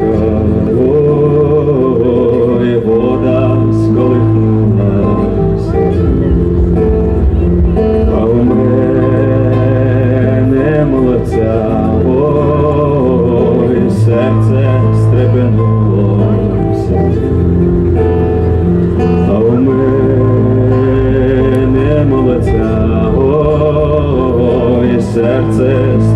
рекою вода сколихнулася, а у мене молодця, серце стрепенулося, а у мене молодця, ой, серце стрепенулося.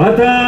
また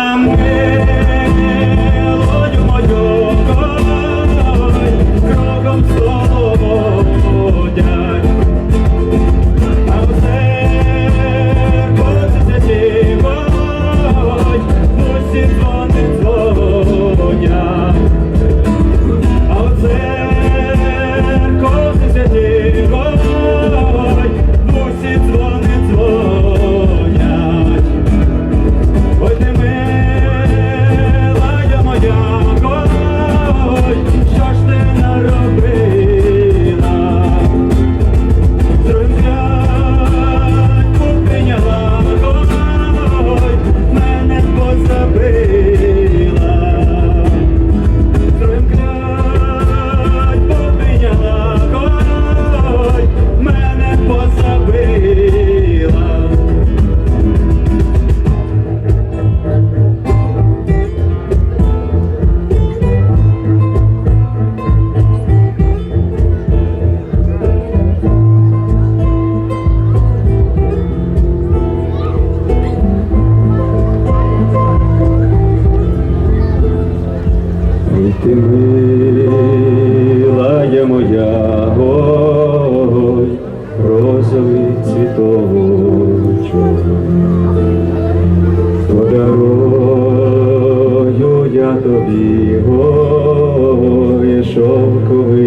милая моя ой, розовий цвіточок, подарую я тобі, ой, шовковий.